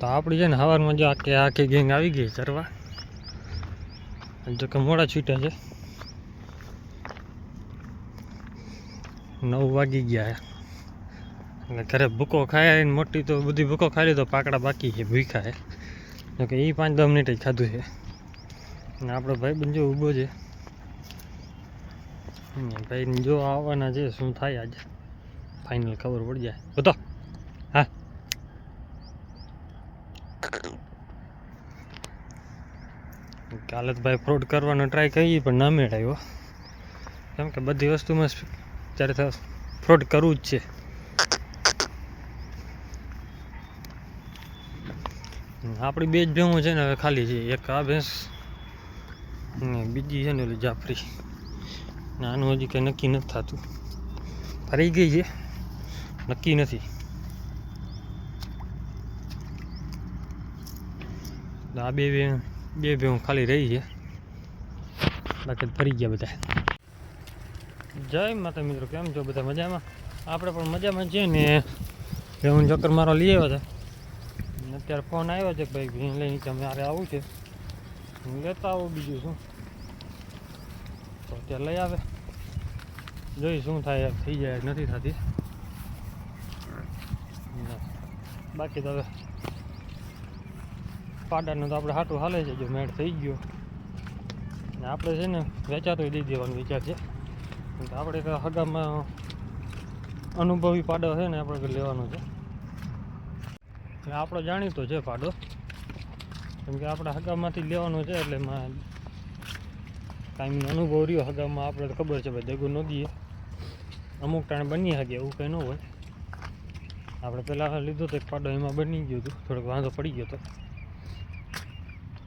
તો આપણી છે ને સવારમાં જો આખી આખી ગેંગ આવી ગઈ ચરવા. જો કે મોડા છૂટ્યા છે. નવ વાગી ગયા એટલે ઘરે ભૂકો ખાય મોટી તો બધી ભૂકો ખાઈ લીધો, પાકડા બાકી છે ભૂખા છે. જો કે એ પાંચ દસ મિનિટ ખાધું છે. અને આપણો ભાઈ બંજો ઊભો છે. ભાઈ જો આવવાના છે, શું થાય આજે? ફાઇનલ ખબર પડી જાય. બતો હા કાલે તો ભાઈ ફ્રોડ કરવાનો ટ્રાય કરીએ પણ ના મેળાયો. કેમ કે બધી વસ્તુમાં ત્યારે ફ્રોડ કરવું જ છે. આપણી બે જ ભેંસો છે ને હવે ખાલી છે. એક આ ભેંસ ને બીજી છે ને ઓલી જાફરી. આનું હજી કંઈ નક્કી નથી થતું. ફરી ગઈ છે? નક્કી નથી. આ બે બે બે ભેહું ખાલી રહી છે બાકી તો ફરી ગયા બધા જય માતા મિત્રો કેમ છો બધા મજામાં આપણે પણ મજામાં છીએ ને। ભેહું ચક્કર મારવા લઈ આવ્યા હતા અને અત્યારે ફોન આવ્યો છે કે ભાઈ ભીણ લઈને નીચે મારે આવું છે। હું લેતા આવું બીજું શું? તો અત્યારે લઈ આવે। જોઈ શું થાય થઈ જાય, નથી થતી। ના. બાકી તો હવે પાડાનું તો આપણે હાટું હાલે છે, જો મેળ થઈ ગયો. ને આપણે છે ને વેચાતો દઈ દેવાનો વિચાર છે. આપણે તો હગામાં અનુભવી પાડો છે ને આપણે લેવાનો છે. ને આપણો જાણીતો છે પાડો. કેમ કે આપણે હગામાંથી લેવાનો છે એટલે કાંઈ અનુભવ રહ્યો. હગામાં આપણે ખબર છે, ભાઈ દેગું ન દઈએ. અમુક ટાણે બની શકે એવું કંઈ ન હોય. આપણે પહેલાં લીધો તો એક પાડો એમાં બની ગયો હતું. થોડોક વાંધો પડી ગયો હતો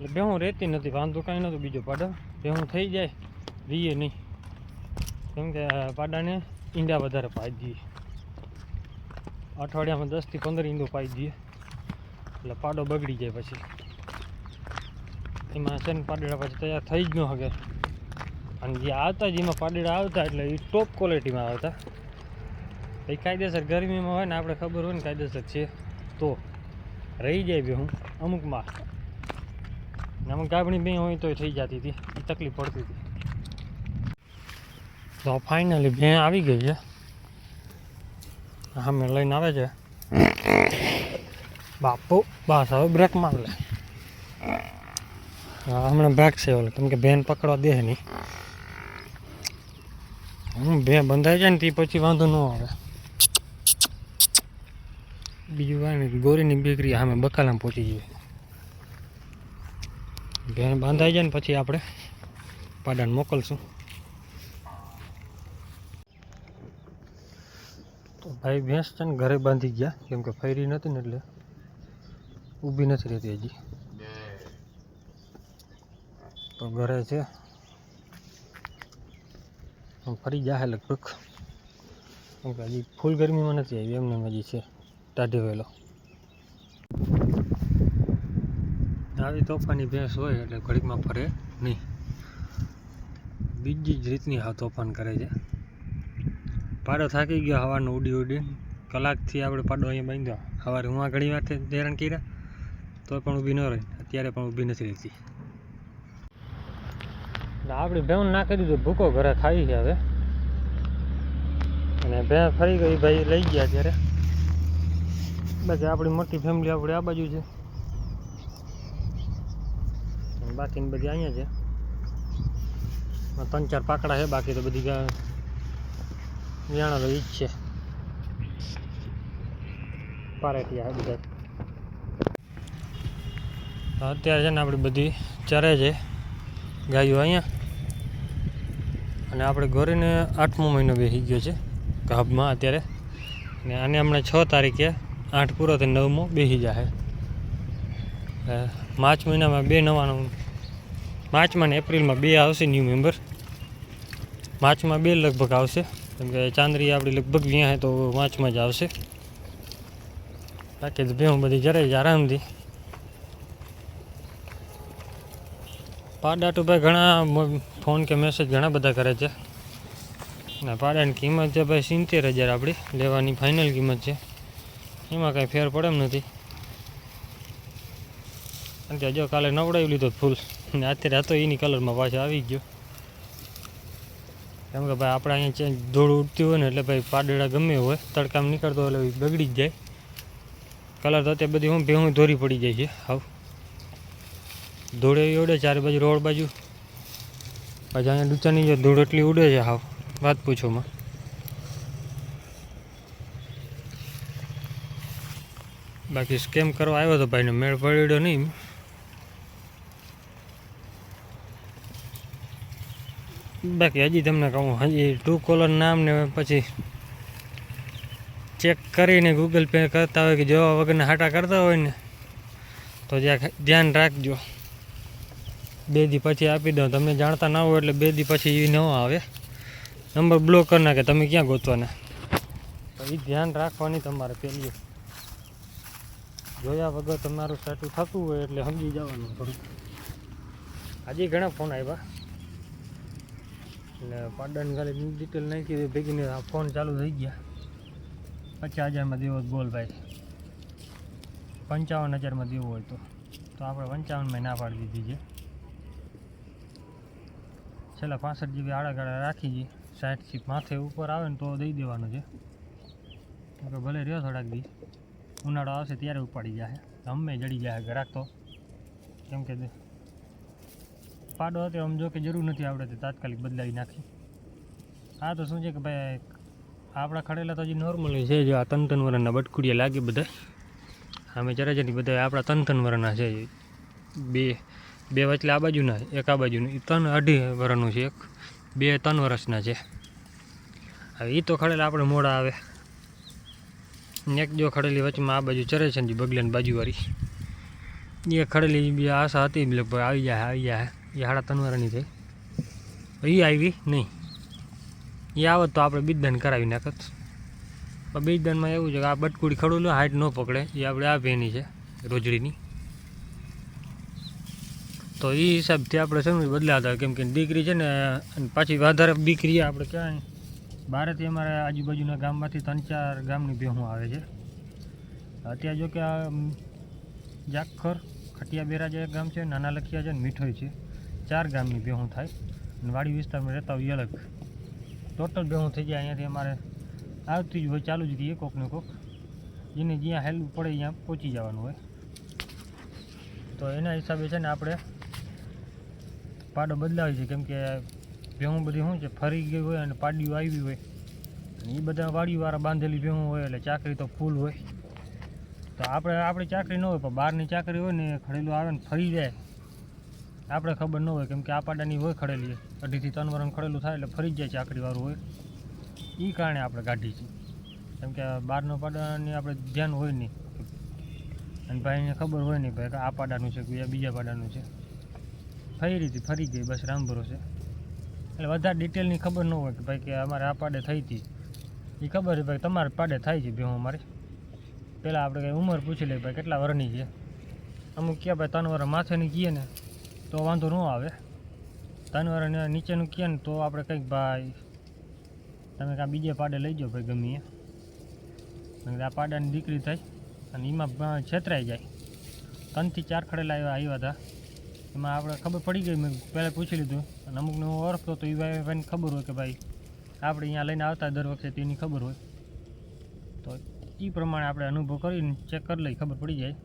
એટલે બે હું રહેતી નથી, વાંધો કાંઈ નહોતો, બીજો પાડો. ભેહું થઈ જાય, રીએ નહીં. કેમ કે પાડાને ઈંડા વધારે પાઈ દઈએ. અઠવાડિયામાં દસથી પંદર ઈંડો પાઈ દઈએ. એટલે પાડો બગડી જાય પછી. એમાં છે ને પાડેડા પછી તૈયાર થઈ જ ન શકે અને જે આવતા જેમાં પાડેડા આવતા એટલે એ ટોપ ક્વોલિટીમાં આવતા. એ કાયદેસર ગરમીમાં હોય ને, આપણે ખબર હોય ને કાયદેસર છે. તો રહી જાય બે હું અમુકમાં. ને ગાબણી બે હોય તોય થઈ જતી હતી. એ તકલીફ પડતી હતી. તો ફાઇનલી ભેં આવી ગઈ છે. સામે લઈને આવે છે. બાપુ, બસ હવે બ્રેક માર લે. હા, હમણાં બ્રેક છે ઓલે. કેમ કે બેન પકડવા દે નહીં. હું બે બંધાઈ જાય ને તે પછી વાંધો ન આવે. બીજું કાંઈ નહીં. ગોરીની બેકરી અમે બકાલામાં પહોંચી જઈએ બેન બાંધાઈ જાય ને પછી આપણે પાડાને મોકલશું. તો ભાઈ ભેંસ છે ને ઘરે બાંધી ગયા, કેમ કે ફેરી નથી ને એટલે ઊભી નથી રહેતી હજી. તો ઘરે છે. ફરી જાહે લગભગ. કેમ કે હજી ફૂલ ગરમીમાં નથી આવી, એમને એમ હજી છે, ટાઢી વહેલો. આવી તોફાની ભેંસ હોય એટલે ઘડીકમાં ફરે નહીં. બીજી જ રીતની હા તોફાન કરે છે. પાડો થાકી ગયો, હવાનો ઉડી ઉડી કલાકથી આપણે પાડો અહીંયા બાંધ્યો. સવારે હું આ ઘણી વાર હેરાન કર્યા તો પણ ઊભી ન રહી. અત્યારે પણ ઊભી નથી રહેતી. આપણી આપણે ભેણ નાખી દીધું, ભૂકો ઘરે ખાઈ છે હવે. અને ભેં ફરી ગઈ, ભાઈ લઈ ગયા ત્યારે બસ આપણી મોટી ફેમિલી આપણે આ બાજુ છે અને બાકીની બધી અહીંયા છે. ત્રણ ચાર પાકડા છે, બાકી તો બધી વ્યાણા તો ઈ છે. પારેટિયા બધા. અત્યારે છે ને આપણી બધી ચરે છે ગાયો અહીંયા. અને આપણે ગોરીને આઠમો મહિનો બેસી ગયો છે ગાભમાં અત્યારે. ને આને હમણાં છ તારીખે આઠ પૂરો થઈને નવમો બેસી જશે માર્ચ મહિનામાં બે નવાનું માર્ચમાં ને એપ્રિલમાં બે આવશે ન્યૂ મેમ્બર માર્ચમાં બે લગભગ આવશે. કેમ કે ચાંદરી આપણી લગભગ વ્યાં તો માર્ચમાં જ આવશે. બાકી તો ભેહું બધી જરાય જ આરામથી પાડા ભાઈ ઘણા ફોન કે મેસેજ ઘણા બધા કરે છે. ને, પાડાની કિંમત છે ભાઈ સિત્તેર હજાર આપણી લેવાની ફાઇનલ કિંમત છે. એમાં કાંઈ ફેર પડે એમ નથી. અત્યારે જો કાલે નવડાવી લીધો ફૂલ ને અત્યારે હતો એની કલરમાં પાછો આવી ગયો. કેમ કે ભાઈ આપણે અહીંયા ચેન્જ ધૂળ ઉડતી હોય ને એટલે ભાઈ પાડડા ગમે હોય, તડકામાં નીકળતો એટલે બગડી જ જાય. કલર તો અત્યારે બધી હું ભેહું ધોરી પડી જાય છે. હાવ. ધૂળ એવી ઉડે ચારે બાજુ, રોડ બાજુ. પછી અહીંયા ડૂચાની જો ધૂળ એટલી ઉડે છે, હાવ. વાત પૂછોમાં બાકી સ્કેમ કરવા આવ્યો હતો ભાઈને મેળ પડ્યો નહીં. બાકી હજી તમને કહું, હજી ટુ કોલર નામ ને પછી ચેક કરીને ગૂગલ પે કરતા હોય કે જોવા વગરના હાટા કરતા હોય ને, તો જ્યાં ધ્યાન રાખજો. બે દી પછી આપી દો તમને જાણતા ના હોય એટલે બે દી પછી એ ન આવે. નંબર બ્લોક કરી નાખે. તમે ક્યાં ગોતવાના? તો એ ધ્યાન રાખવાની તમારે પહેલી. જોયા વગર તમારું સાચું થતું હોય એટલે સમજી જવાનું થોડું હજી ઘણા ફોન આવ્યા. એટલે પાડન ખાલી ડિટેલ નાખી દે ભેગીને આ ફોન ચાલુ થઈ ગયા. પચાસ હજારમાં દેવો બોલ ભાઈ. પંચાવન હજારમાં દેવો હોય તો. તો આપણે પંચાવનમાં ના પાડી દીધી છે. છેલ્લા પાસઠ જીબી આડા રાખી છે. સાઠ સીટ માથે ઉપર આવે ને તો દઈ દેવાનું છે. ભલે રહ્યો થોડાક દી. ઉનાળો આવશે ત્યારે ઉપાડી જાય અમે જડી જાય ઘરાક તો. કેમ કે પાડો હતો આમ જો કે જરૂર નથી આવડે તો તાત્કાલિક બદલાવી નાખી. આ તો શું છે કે ભાઈ, આપણા ખડેલા તો હજી નોર્મલ છે, જો આ તન તન વરણના બટકુડિયા લાગે બધા. અમે ચરાચરી બધા આપણા તન તન વરણના છે, બે બે વચલે આ બાજુના, એક આ બાજુનું. એ ત્રણ અઢી વરણનું છે, એક, બે ત્રણ વર્ષના છે. હવે એ તો ખડેલા આપણે મોડા આવે. એક જો ખડેલી વચમાં આ બાજુ ચરે છે ને બગલાની બાજુવાળી. એ ખડેલી બી આશા હતી લગભગ આવી જાય આવી જાય. એ સાડા ત્રણ થઈ એ આવી નહીં. એ આવત તો આપણે બીજદાન કરાવી નાખત. પણ બીજદાનમાં એવું છે કે આ બટકુડી ખડું હાઈટ ન પકડે, એ આપણે આ ભેની છે, રોજડીની. તો એ હિસાબથી આપણે સમજ બદલાતા કેમ કે દીકરી છે ને પાછી વધારે દીકરી આપણે ક્યાંય. ભારતથી અમારા આજુબાજુના ગામમાંથી ત્રણ ચાર ગામની ભેહું આવે છે. અત્યારે જો કે આ જાખર ખટિયા બેરા જે ગામ છે, નાના લખિયા છે ને મીઠોઈ છે. ચાર ગામની ભેહું થાય અને વાડી વિસ્તારમાં રહેતા હોય અલગ. ટોટલ ભેહું થઈ જાય અહીંયાથી અમારે આવતી જ હોય, ચાલુ જ રહીએ કોક ને કોક. જેને જ્યાં હેલ્પ પડે ત્યાં પહોંચી જવાનું હોય. તો એના હિસાબે છે ને આપણે પાડો બદલાવી છે. કેમ કે ભેહું બધી શું છે, ફરી ગઈ હોય અને પાડીઓ આવી હોય. અને એ બધા વાડીવાળા બાંધેલી ભેહું હોય એટલે ચાકરી તો ફૂલ હોય. તો આપણે, આપણી ચાકરી ન હોય પણ બહારની ચાકરી હોય ને ખડેલું આવે ને ફરી જાય. આપણે ખબર ન હોય, કેમ કે આ પાડાની હોય ખડેલી. અઢીથી ત્રણ વરણ ખડેલું થાય એટલે ફરી જાય ચાકડીવાળું હોય. એ કારણે આપણે કાઢી છે કેમ કે બહારનો પાડાની આપણે ધ્યાન હોય નહીં. અને ભાઈને ખબર હોય નહીં ભાઈ કે આ પાડાનું છે કે બીજા પાડાનું છે. ફરી રીતે ફરી ગઈ, બસ રામ ભરોસે એટલે વધારે ડિટેલની ખબર ન હોય કે ભાઈ કે અમારે આ પાડે થઈ હતી. એ ખબર છે ભાઈ તમારે પાડે થાય છે ભેહું અમારે. પહેલાં આપણે કંઈ ઉંમર પૂછી લઈએ ભાઈ કેટલા વરની છે. અમુક ક્યાં ભાઈ ત્રણ વર્ષ માથેની કહીએ ને. તો વાંધો ન આવે. તનવર નીચેનું કહે ને તો આપણે કંઈક ભાઈ, તમે કાં બીજે પાડે લઈ જાઓ ભાઈ ગમે એ કારણ કે આ પાડાની દીકરી થઈ અને એમાં છેતરાઈ જાય. ત્રણથી ચાર ખડેલા એવા આવ્યા હતા. એમાં આપણે ખબર પડી ગઈ, મેં પહેલાં પૂછી લીધું અને અમુકને હું ઓળખતો તો એ ભાઈ ભાઈને ખબર હોય કે ભાઈ આપણે અહીંયા લઈને આવતા દર વખતે તેની ખબર હોય. તો એ પ્રમાણે આપણે અનુભવ કરીને ચેક કરી લઈ, ખબર પડી જાય.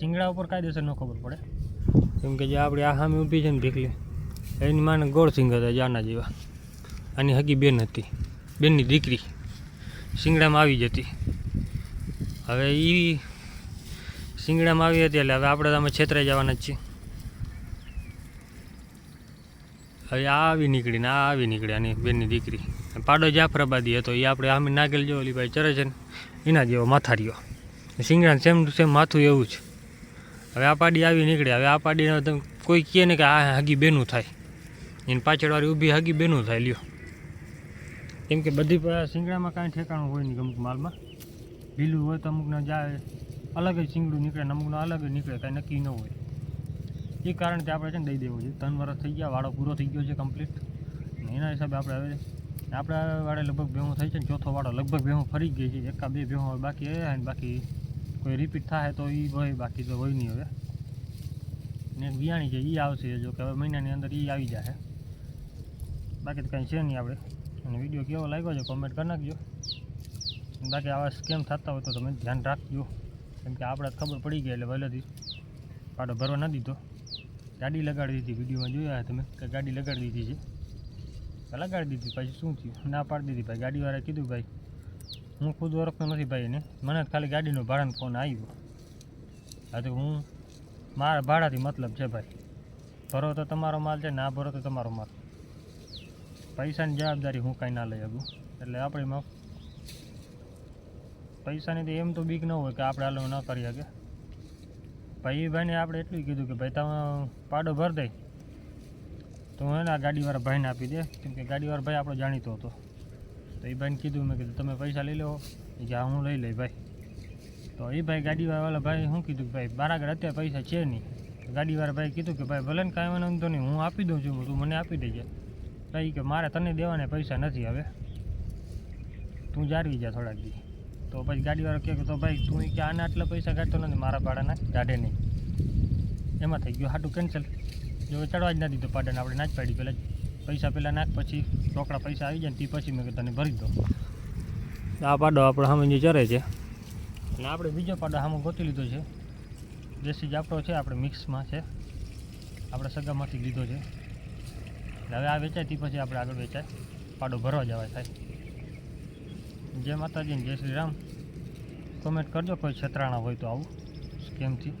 સિંગડા ઉપર કાયદેસર ન ખબર પડે. કેમ કે જે આપણે આ સામે ઊભી છે ને ભીખલી, એની માને ગોળ સિંગ હતા જાના જેવા. આની હગી બેન હતી, બેનની દીકરી શિંગડામાં આવી જતી. હવે એ શિંગડામાં આવી હતી એટલે હવે આપણે તમે છેતરાઈ જવાના જ છીએ. હવે આ આવી નીકળી ને આ આવી નીકળી આની બેનની દીકરી. પાડો જાફરાબાદી હતો એ આપણે આમે નાગેલ જેવો ઓલી ભાઈ ચરે છે ને, એના જેવો માથારીઓ. શિંગડા સેમ ટુ સેમ માથું એવું જ. હવે આ પાડી આવી નીકળી. હવે આ પાડીને કોઈ કહે ને કે આ હગી બેનું થાય. એની પાછળવાળી ઊભી હગી બેનું થાય, લ્યો. કેમ કે બધી શિંગડામાં કાંઈ ઠેકાણું હોય નહીં અમુક માલમાં. લીલું હોય તો અમુકના જાય અલગ જ શિંગડું નીકળે ને અમુકના અલગ જ નીકળે, કાંઈ નક્કી ન હોય. એ કારણથી આપણે છે ને દઈ દેવું છે. ત્રણ વર્ષ થઈ ગયા વાળો પૂરો થઈ ગયો છે કમ્પ્લીટ એના હિસાબે આપણે હવે આપણા વાળે લગભગ ભેહું થઈ છે ને ચોથો વાળો લગભગ ભેહું ફરી ગઈ છે. એકા બે ભેહું બાકી આવ્યા ને બાકી કોઈ રિપીટ થાય તો એ હોય બાકી તો હોય નહીં હવે. ને બિયાણી છે એ આવશે જો કે હવે મહિનાની અંદર એ આવી જશે બાકી તો કંઈ છે નહીં આપણે અને વીડિયો કેવો લાગ્યો છે કોમેન્ટ કરી નાખજો. બાકી આવા સ્કેમ થતા હોય તો તમે ધ્યાન રાખજો. કેમ કે આપણે ખબર પડી ગઈ એટલે પહેલેથી પાડો ભરવા ન દીધો. ગાડી લગાડી દીધી, વિડીયોમાં જોયા તમે, કે ગાડી લગાડી દીધી છે. લગાડી દીધી, પછી શું થયું? ના પાડી દીધી ભાઈ, ગાડીવાળાએ કીધું ભાઈ હું ખુદ ઓળખતો નથી ભાઈ એને. મને ખાલી ગાડીનો ભાડાનો ફોન આવ્યો. હા તો હું, મારા ભાડાથી મતલબ છે ભાઈ. ભરો તો તમારો માલ છે, ના ભરો તો તમારો માલ. પૈસાની જવાબદારી હું કાંઈ ના લઈ શકું. એટલે આપણે પૈસાની તો એમ તો બીક ન હોય કે આપણે હાલો ન કરી શકે ભાઈ ભાઈને આપણે એટલું કીધું કે ભાઈ તમે પાડો ભર દઈ તો હું એના ગાડીવાળા ભાઈને આપી દે. કેમ કે ગાડીવાળા ભાઈ આપણો જાણીતો હતો. તો એ ભાઈને કીધું, મેં કીધું, તમે પૈસા લઈ લો કે હા લઈ લઈ ભાઈ. તો એ ભાઈ ગાડીવાળા ભાઈ શું કીધું કે, ભાઈ, મારા ઘરે અત્યારે પૈસા છે નહીં. ગાડીવાળા ભાઈ કીધું કે, ભાઈ, ભલે ને કાંઈ વાંધો નહીં, હું આપી દઉં છું, તું મને આપી દેજે. ભાઈ કે, મારે તને દેવાના પૈસા નથી હવે. તું જાળવી જા થોડાક દી. તો પછી ગાડીવાળો કહે કે, તો ભાઈ, તું કે, આના આટલા પૈસા કાઢતો નથી, મારા ભાડાના કાઢે નહીં. એમાં થઈ ગયું, હાટું કેન્સલ જો ચડવા જ નથી તો પાડાને આપણે ના જ પાડી પહેલાં પૈસા પહેલાં નાખ પછી રોકડા પૈસા આવી જાય ને તે પછી મેં તને ભરી દો આ પાડો આપણે સામે ચરે છે. અને આપણે બીજો પાડો સામે ગોતી લીધો છે. દેશી જાપડો છે આપણે મિક્સમાં છે. આપણે સગામાંથી લીધો છે. હવે આ વેચાય તે પછી આપણે આગળ વેચાય. પાડો ભરવા જવાય થાય. જય માતાજી જય શ્રી રામ. કોમેન્ટ કરજો કોઈ છેતરાણા હોય તો આવું. સ્કેમથી.